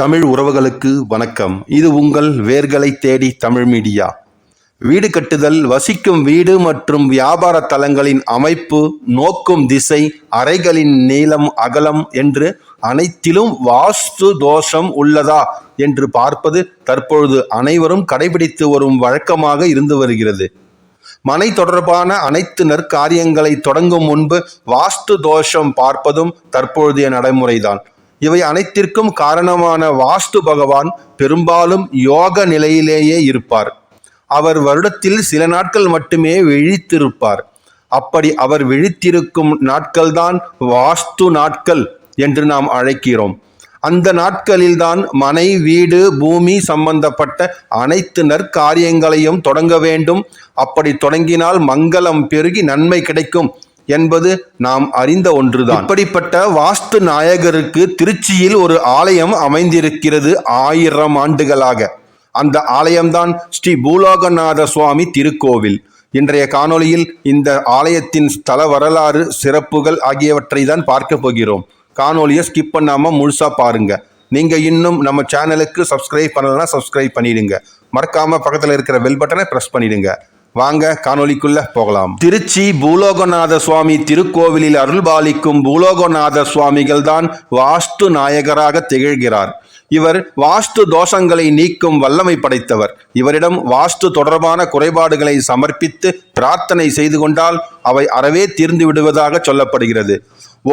தமிழ் உறவுகளுக்கு வணக்கம். இது உங்கள் வேர்களை தேடி தமிழ் மீடியா. வீடு கட்டுதல் வசிக்கும் வீடு மற்றும் வியாபார தலங்களின் அமைப்பு நோக்கும் திசை அறைகளின் நீளம் அகலம் என்று அனைத்திலும் வாஸ்து தோஷம் உள்ளதா என்று பார்ப்பது தற்பொழுது அனைவரும் கடைபிடித்து வரும் வழக்கமாக இருந்து வருகிறது. மனை தொடர்பான அனைத்து நற்காரியங்களை தொடங்கும் முன்பு வாஸ்து தோஷம் பார்ப்பதும் தற்பொழுதைய நடைமுறைதான். இவை அனைத்திற்கும் காரணமான வாஸ்து பகவான் பெரும்பாலும் யோக நிலையிலேயே இருப்பார். அவர் வருடத்தில் சில நாட்கள் மட்டுமே விழித்திருப்பார். அப்படி அவர் விழித்திருக்கும் நாட்கள்தான் வாஸ்து நாட்கள் என்று நாம் அழைக்கிறோம். அந்த நாட்களில்தான் மனை வீடு பூமி சம்பந்தப்பட்ட அனைத்து நற்காரியங்களையும் தொடங்க வேண்டும். அப்படி தொடங்கினால் மங்களம் பெருகி நன்மை கிடைக்கும். என்பது நாம் அறிந்த ஒன்றுதான். இப்படிப்பட்ட வாஸ்து நாயகருக்கு திருச்சியில் ஒரு ஆலயம் அமைந்திருக்கிறது ஆயிரம் ஆண்டுகளாக. அந்த ஆலயம்தான் ஸ்ரீ பூலோகநாத சுவாமி திருக்கோவில். இன்றைய காணொளியில் இந்த ஆலயத்தின் ஸ்தல வரலாறு சிறப்புகள் ஆகியவற்றை தான் பார்க்க போகிறோம். காணொலியை ஸ்கிப் பண்ணாமல் முழுசாக பாருங்க. நீங்கள் இன்னும் நம்ம சேனலுக்கு சப்ஸ்கிரைப் பண்ணலன்னா சப்ஸ்கிரைப் பண்ணிடுங்க. மறக்காம பக்கத்தில் இருக்கிற பெல் பட்டனை ப்ரெஸ் பண்ணிடுங்க. வாங்க காணொலிக்குள்ள போகலாம். திருச்சி பூலோகநாத சுவாமி திருக்கோவிலில் அருள்பாலிக்கும் பூலோகநாத சுவாமிகள் தான் வாஸ்து நாயகராக திகழ்கிறார். இவர் வாஸ்து தோஷங்களை நீக்கும் வல்லமை படைத்தவர். இவரிடம் வாஸ்து தொடர்பான குறைபாடுகளை சமர்ப்பித்து பிரார்த்தனை செய்து கொண்டால் அவை அறவே தீர்ந்து விடுவதாக சொல்லப்படுகிறது.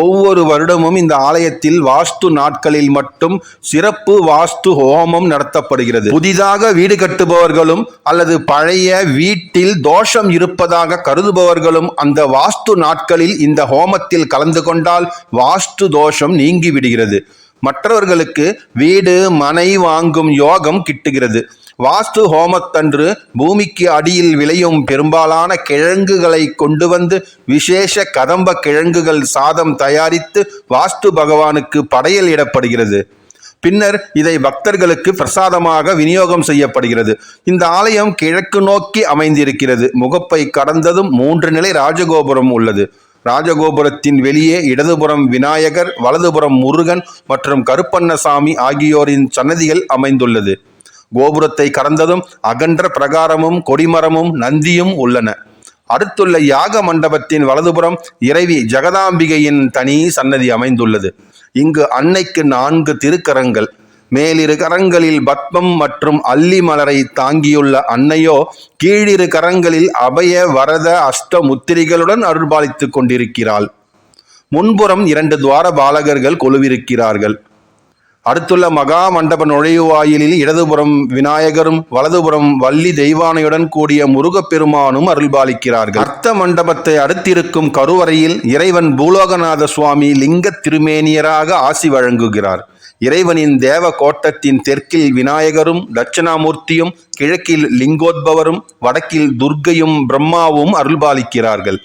ஒவ்வொரு வருடமும் இந்த ஆலயத்தில் வாஸ்து நாட்களில் மட்டும் சிறப்பு வாஸ்து ஹோமம் நடத்தப்படுகிறது. புதிதாக வீடு கட்டுபவர்களும் அல்லது பழைய வீட்டில் தோஷம் இருப்பதாக கருதுபவர்களும் அந்த வாஸ்து நாட்களில் இந்த ஹோமத்தில் கலந்து கொண்டால் வாஸ்து தோஷம் நீங்கிவிடுகிறது. மற்றவர்களுக்கு வீடு மனை வாங்கும் யோகம் கிட்டுகிறது. வாஸ்து ஹோமத்தன்று பூமிக்கு அடியில் விளையும் பெரும்பாலான கிழங்குகளை கொண்டு வந்து விசேஷ கதம்ப கிழங்குகள் சாதம் தயாரித்து வாஸ்து பகவானுக்கு படையல் இடப்படுகிறது. பின்னர் இதை பக்தர்களுக்கு பிரசாதமாக விநியோகம் செய்யப்படுகிறது. இந்த ஆலயம் கிழக்கு நோக்கி அமைந்திருக்கிறது. முகப்பை கடந்ததும் மூன்று நிலை ராஜகோபுரம் உள்ளது. ராஜகோபுரத்தின் வெளியே இடதுபுறம் விநாயகர் வலதுபுறம் முருகன் மற்றும் கருப்பண்ணசாமி ஆகியோரின் சன்னதிகள் அமைந்துள்ளது. கோபுரத்தை கடந்ததும் அகன்ற பிரகாரமும் கொடிமரமும் நந்தியும் உள்ளன. அடுத்துள்ள யாக மண்டபத்தின் வலதுபுறம் இறைவி ஜெகதாம்பிகையின் தனி சன்னதி அமைந்துள்ளது. இங்கு அன்னைக்கு நான்கு திருக்கரங்கள். மேலிரு கரங்களில் பத்மம் மற்றும் அல்லி மலரை தாங்கியுள்ள அன்னையோ கீழிரு கரங்களில் அபய வரத அஷ்ட முத்திரிகளுடன் அருள்பாலித்துக் கொண்டிருக்கிறாள். முன்புறம் இரண்டு துவார பாலகர்கள் கொலுவிருக்கிறார்கள். அடுத்துள்ள மகா மண்டப நுழைவாயிலில் இடதுபுறம் விநாயகரும் வலதுபுறம் வள்ளி தெய்வானையுடன் கூடிய முருகப்பெருமானும் அருள்பாலிக்கிறார்கள். அர்த்த மண்டபத்தை அடுத்திருக்கும் கருவறையில் இறைவன் பூலோகநாத சுவாமி லிங்க திருமேனியராக ஆசி வழங்குகிறார். இறைவனின் தேவ கோட்டத்தின் தெற்கில் விநாயகரும் தட்சிணாமூர்த்தியும் கிழக்கில் லிங்கோத்பவரும் வடக்கில் துர்க்கையும் பிரம்மாவும் அருள்பாலிக்கிறார்கள்.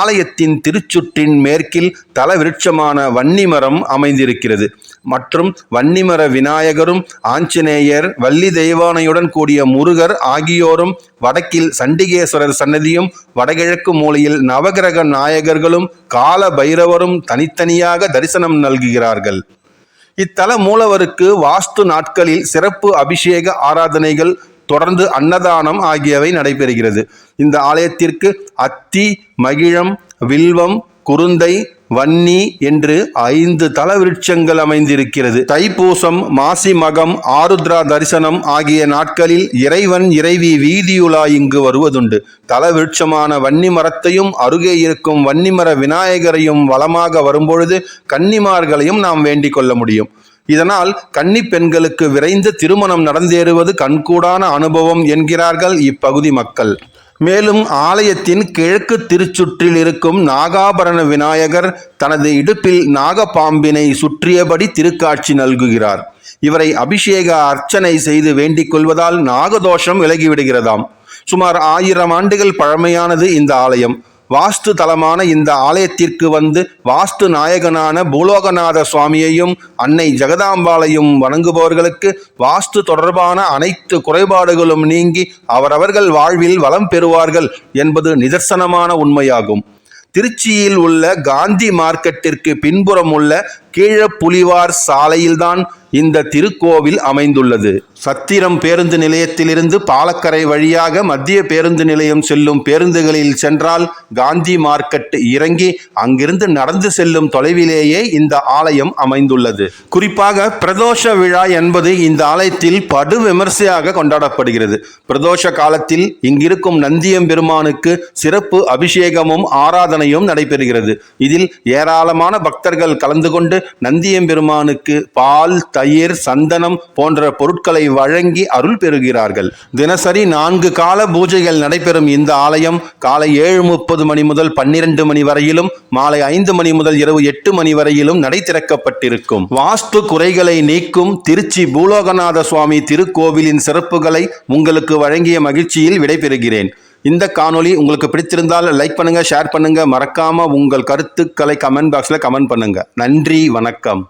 ஆலயத்தின் திருச்சுற்றின் மேற்கில் தலவிருட்சமான வன்னிமரம் அமைந்திருக்கிறது. மற்றும் வன்னிமர விநாயகரும் ஆஞ்சநேயர் வள்ளி தெய்வானையுடன் கூடிய முருகர் ஆகியோரும் வடக்கில் சண்டிகேஸ்வரர் சன்னதியும் வடகிழக்கு மூலையில் நவகிரக நாயகர்களும் கால பைரவரும் தனித்தனியாக தரிசனம் நல்குகிறார்கள். இத்தல மூலவருக்கு வாஸ்து நாட்களில் சிறப்பு அபிஷேக ஆராதனைகள் தொடர்ந்து அன்னதானம் ஆகியவை நடைபெறுகிறது. இந்த ஆலயத்திற்கு அத்தி மகிழம் வில்வம் குருந்தை வன்னி என்று ஐந்து தல விருட்சங்கள் அமைந்திருக்கிறது. தைப்பூசம் மாசி மகம் ஆருத்ரா தரிசனம் ஆகிய நாட்களில் இறைவன் இறைவி வீதியுலா இங்கு வருவதுண்டு. தல விருட்சமான வன்னி மரத்தையும் அருகே இருக்கும் வன்னிமர விநாயகரையும் வளமாக வரும்பொழுது கன்னிமார்களையும் நாம் வேண்டிக் கொள்ள முடியும். இதனால் கன்னி பெண்களுக்கு விரைந்து திருமணம் நடந்தேறுவது கண்கூடான அனுபவம் என்கிறார்கள் இப்பகுதி மக்கள். மேலும் ஆலயத்தின் கிழக்கு திருச்சுற்றில் இருக்கும் நாகாபரண விநாயகர் தனது இடுப்பில் நாகப்பாம்பினை சுற்றியபடி திருக்காட்சி நல்குகிறார். இவரை அபிஷேக அர்ச்சனை செய்து வேண்டிக் கொள்வதால் நாகதோஷம் விலகிவிடுகிறதாம். சுமார் ஆயிரம் ஆண்டுகள் பழமையானது இந்த ஆலயம். வாஸ்து தலமான இந்த ஆலயத்திற்கு வந்து வாஸ்து நாயகனான பூலோகநாத சுவாமியையும் அன்னை ஜெகதாம்பாளையும் வணங்குபவர்களுக்கு வாஸ்து தொடர்பான அனைத்து குறைபாடுகளும் நீங்கி அவரவர்கள் வாழ்வில் வளம் பெறுவார்கள் என்பது நிதர்சனமான உண்மையாகும். திருச்சியில் உள்ள காந்தி மார்க்கெட்டிற்கு பின்புறம் உள்ள கீழப்புலிவார் சாலையில்தான் இந்த திருக்கோவில் அமைந்துள்ளது. சத்திரம் பேருந்து நிலையத்திலிருந்து பாலக்கரை வழியாக மத்திய பேருந்து நிலையம் செல்லும் பேருந்துகளில் சென்றால் காந்தி மார்க்கெட் இறங்கி அங்கிருந்து நடந்து செல்லும் தொலைவிலேயே இந்த ஆலயம் அமைந்துள்ளது. குறிப்பாக பிரதோஷ விழா என்பது இந்த ஆலயத்தில் படு விமர்சையாக கொண்டாடப்படுகிறது. பிரதோஷ காலத்தில் இங்கிருக்கும் நந்தியம் பெருமானுக்கு சிறப்பு அபிஷேகமும் ஆராதனையும் நடைபெறுகிறது. இதில் ஏராளமான பக்தர்கள் கலந்து கொண்டு நந்தியம்பெருமானுக்கு பால் தயிர் சந்தனம் போன்ற பொருட்களை வழங்கி அருள் பெறுகிறார்கள். தினசரி நான்கு கால பூஜைகள் நடைபெறும் இந்த ஆலயம் காலை ஏழு முப்பது மணி முதல் பன்னிரண்டு மணி வரையிலும் மாலை ஐந்து மணி முதல் இரவு எட்டு மணி வரையிலும் நடை திறக்கப்பட்டிருக்கும். வாஸ்து குறைகளை நீக்கும் திருச்சி பூலோகநாத சுவாமி திருக்கோவிலின் சிறப்புகளை உங்களுக்கு வழங்கிய மகிழ்ச்சியில் விடைபெறுகிறேன். இந்த காணொளி உங்களுக்கு பிடித்திருந்தால் லைக் பண்ணுங்க ஷேர் பண்ணுங்க. மறக்காம உங்கள் கருத்துக்களை கமெண்ட் பாக்ஸ்ல கமெண்ட் பண்ணுங்க. நன்றி வணக்கம்.